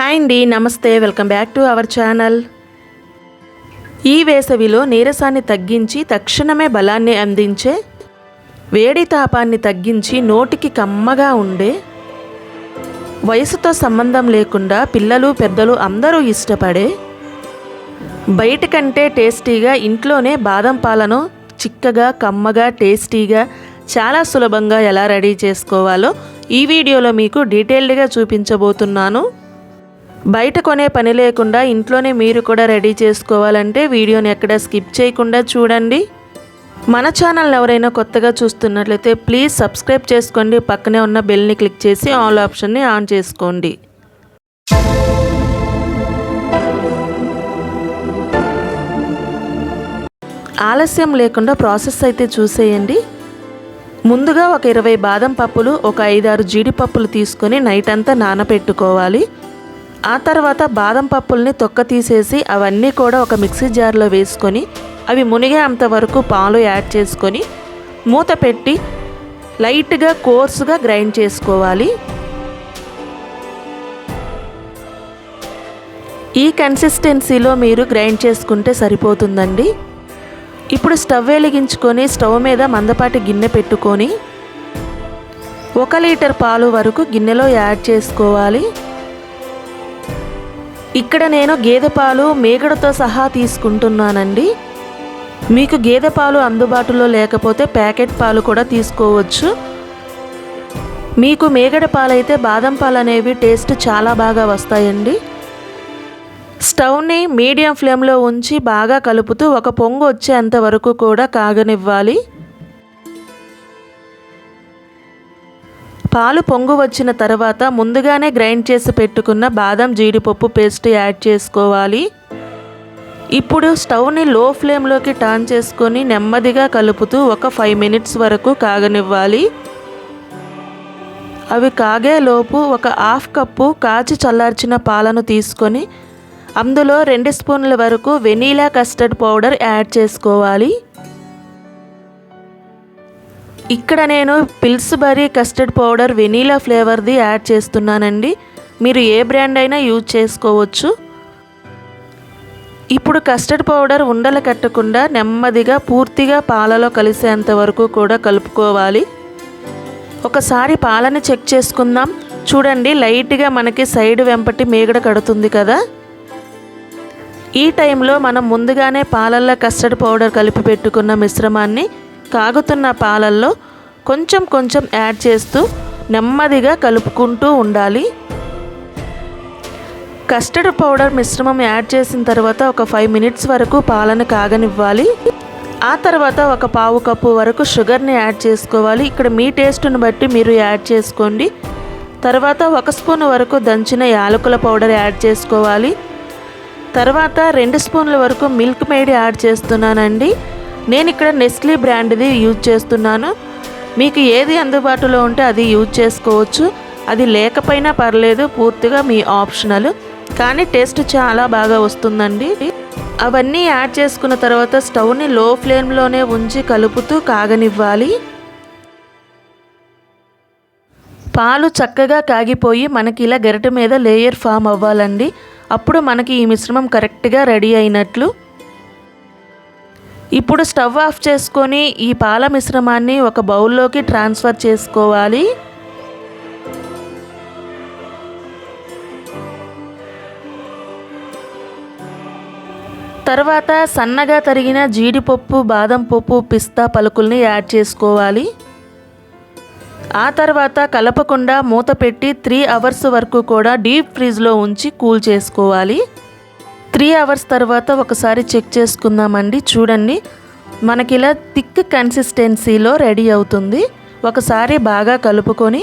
Hi అండి నమస్తే welcome back to our channel. ఈ వేసవిలో నీరసాన్ని తగ్గించి తక్షణమే బలాన్ని అందించే వేడి తాపాన్ని తగ్గించి నోటికి కమ్మగా ఉండే వయసుతో సంబంధం లేకుండా పిల్లలు పెద్దలు అందరూ ఇష్టపడే బయట కంటే టేస్టీగా ఇంట్లోనే బాదం పాలను చిక్కగా కమ్మగా టేస్టీగా చాలా సులభంగా ఎలా రెడీ చేసుకోవాలో ఈ వీడియోలో మీకు డీటెయిల్డ్గా చూపించబోతున్నాను. బయట కొనే పని లేకుండా ఇంట్లోనే మీరు కూడా రెడీ చేసుకోవాలంటే వీడియోని ఎక్కడ స్కిప్ చేయకుండా చూడండి. మన ఛానల్ ఎవరైనా కొత్తగా చూస్తున్నట్లయితే ప్లీజ్ సబ్స్క్రైబ్ చేసుకోండి. పక్కనే ఉన్న బెల్ని క్లిక్ చేసి ఆల్ ఆప్షన్ని ఆన్ చేసుకోండి. ఆలస్యం లేకుండా ప్రాసెస్ అయితే చూసేయండి. ముందుగా ఒక ఇరవై బాదం పప్పులు ఒక ఐదారు జీడిపప్పులు తీసుకొని నైట్ అంతా నానబెట్టుకోవాలి ఆ తర్వాత బాదం పప్పుల్ని తొక్క తీసేసి అవన్నీ కూడా ఒక మిక్సీ జార్లో వేసుకొని అవి మునిగే అంతవరకు పాలు యాడ్ చేసుకొని మూత పెట్టి లైట్గా కోర్సుగా గ్రైండ్ చేసుకోవాలి. ఈ కన్సిస్టెన్సీలో మీరు గ్రైండ్ చేసుకుంటే సరిపోతుందండి. ఇప్పుడు స్టవ్ వెలిగించుకొని స్టవ్ మీద మందపాటి గిన్నె పెట్టుకొని ఒక లీటర్ పాలు వరకు గిన్నెలో యాడ్ చేసుకోవాలి. ఇక్కడ నేను గేదె పాలు మేగడతో సహా తీసుకుంటున్నానండి. మీకు గేదె పాలు అందుబాటులో లేకపోతే ప్యాకెట్ పాలు కూడా తీసుకోవచ్చు. మీకు మేగడ పాలైతే బాదం పాలు అనేవి టేస్ట్ చాలా బాగా వస్తాయండి. స్టవ్ని మీడియం ఫ్లేమ్లో ఉంచి బాగా కలుపుతూ ఒక పొంగు వచ్చేంత వరకు కూడా కాగనివ్వాలి. పాలు పొంగు వచ్చిన తర్వాత ముందుగానే గ్రైండ్ చేసి పెట్టుకున్న బాదం జీడిపప్పు పేస్ట్ యాడ్ చేసుకోవాలి. ఇప్పుడు స్టవ్ని లో ఫ్లేమ్లోకి టర్న్ చేసుకొని నెమ్మదిగా కలుపుతూ ఒక ఫైవ్ మినిట్స్ వరకు కాగనివ్వాలి. అవి కాగేలోపు ఒక హాఫ్ కప్పు కాచి చల్లార్చిన పాలను తీసుకొని అందులో రెండు స్పూన్ల వరకు వెనీలా కస్టర్డ్ పౌడర్ యాడ్ చేసుకోవాలి. ఇక్కడ నేను పిల్స్బరీ కస్టర్డ్ పౌడర్ వెనీలా ఫ్లేవర్ది యాడ్ చేస్తున్నానండి. మీరు ఏ బ్రాండ్ అయినా యూజ్ చేసుకోవచ్చు. ఇప్పుడు కస్టర్డ్ పౌడర్ ఉండలు కట్టకుండా నెమ్మదిగా పూర్తిగా పాలలో కలిసేంత వరకు కూడా కలుపుకోవాలి. ఒకసారి పాలని చెక్ చేసుకుందాం. చూడండి లైట్గా మనకి సైడ్ వెంపటి మేగడ కడుతుంది కదా. ఈ టైంలో మనం ముందుగానే పాలల్లో కస్టర్డ్ పౌడర్ కలిపి పెట్టుకున్న మిశ్రమాన్ని కాగుతున్న పాలల్లో కొంచెం కొంచెం యాడ్ చేస్తూ నెమ్మదిగా కలుపుకుంటూ ఉండాలి. కస్టర్డ్ పౌడర్ మిశ్రమం యాడ్ చేసిన తర్వాత ఒక ఫైవ్ మినిట్స్ వరకు పాలను కాగనివ్వాలి. ఆ తర్వాత ఒక పావు కప్పు వరకు షుగర్ని యాడ్ చేసుకోవాలి. ఇక్కడ మీ టేస్ట్ని బట్టి మీరు యాడ్ చేసుకోండి. తర్వాత ఒక స్పూన్ వరకు దంచిన యాలకుల పౌడర్ యాడ్ చేసుకోవాలి. తర్వాత రెండు స్పూన్ల వరకు మిల్క్ మేడ్ యాడ్ చేస్తున్నానండి. నేను ఇక్కడ నెస్లీ బ్రాండ్ది యూజ్ చేస్తున్నాను. మీకు ఏది అందుబాటులో ఉంటే అది యూజ్ చేసుకోవచ్చు. అది లేకపోయినా పర్లేదు పూర్తిగా మీ ఆప్షనల్. కానీ టేస్ట్ చాలా బాగా వస్తుందండి. అవన్నీ యాడ్ చేసుకున్న తర్వాత స్టవ్ని లో ఫ్లేమ్లోనే ఉంచి కలుపుతూ కాగనివ్వాలి. పాలు చక్కగా కాగిపోయి మనకి ఇలా గరిట మీద లేయర్ ఫామ్ అవ్వాలండి. అప్పుడు మనకి ఈ మిశ్రమం కరెక్ట్గా రెడీ అయినట్లు. ఇప్పుడు స్టవ్ ఆఫ్ చేసుకొని ఈ పాల మిశ్రమాన్ని ఒక బౌల్లోకి ట్రాన్స్ఫర్ చేసుకోవాలి. తర్వాత సన్నగా తరిగిన జీడిపప్పు బాదం పప్పు పిస్తా పలుకుల్ని యాడ్ చేసుకోవాలి. ఆ తర్వాత కలపకుండా మూత పెట్టి త్రీ అవర్స్ వరకు కూడా డీప్ ఫ్రిడ్జ్లో ఉంచి కూల్ చేసుకోవాలి. త్రీ అవర్స్ తర్వాత ఒకసారి చెక్ చేసుకుందామండి. చూడండి. మనకి ఇలా థిక్ కన్సిస్టెన్సీలో రెడీ అవుతుంది. ఒకసారి బాగా కలుపుకొని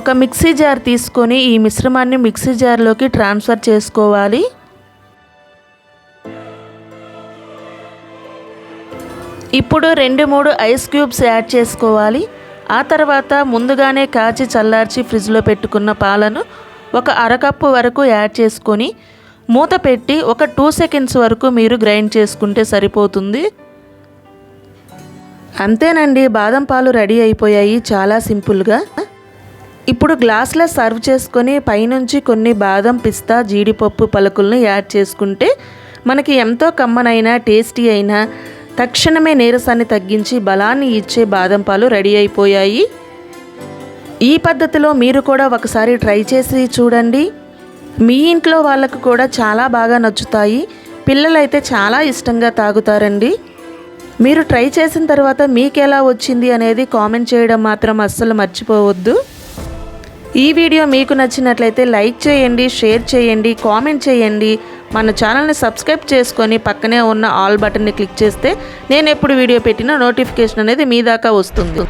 ఒక మిక్సీ జార్ తీసుకొని ఈ మిశ్రమాన్ని మిక్సీ జార్లోకి ట్రాన్స్ఫర్ చేసుకోవాలి. ఇప్పుడు రెండు మూడు ఐస్ క్యూబ్స్ యాడ్ చేసుకోవాలి. ఆ తర్వాత ముందుగానే కాచి చల్లార్చి ఫ్రిడ్జ్లో పెట్టుకున్న పాలను ఒక అరకప్పు వరకు యాడ్ చేసుకొని మూత పెట్టి ఒక టూ సెకండ్స్ వరకు మీరు గ్రైండ్ చేసుకుంటే సరిపోతుంది. అంతేనండి బాదం పాలు రెడీ అయిపోయాయి చాలా సింపుల్గా ఇప్పుడు గ్లాస్లో సర్వ్ చేసుకొని పైనుంచి కొన్ని బాదం పిస్తా జీడిపప్పు పలుకులను యాడ్ చేసుకుంటే మనకి ఎంతో కమ్మనైన టేస్టీ అయిన తక్షణమే నీరసాన్ని తగ్గించి బలాన్ని ఇచ్చే బాదం పాలు రెడీ అయిపోయాయి. ఈ పద్ధతిలో మీరు కూడా ఒకసారి ట్రై చేసి చూడండి. మీ ఇంట్లో వాళ్ళకు కూడా చాలా బాగా నచ్చుతాయి. పిల్లలైతే చాలా ఇష్టంగా తాగుతారండి. మీరు ట్రై చేసిన తర్వాత మీకు ఎలా వచ్చింది అనేది కామెంట్ చేయడం మాత్రం అస్సలు మర్చిపోవద్దు. ఈ వీడియో మీకు నచ్చినట్లయితే లైక్ చేయండి షేర్ చేయండి కామెంట్ చేయండి. మన ఛానల్ని సబ్స్క్రైబ్ చేసుకొని పక్కనే ఉన్న ఆల్ బటన్ని క్లిక్ చేస్తే నేను ఎప్పుడు వీడియో పెట్టినా నోటిఫికేషన్ అనేది మీ దాకా వస్తుంది.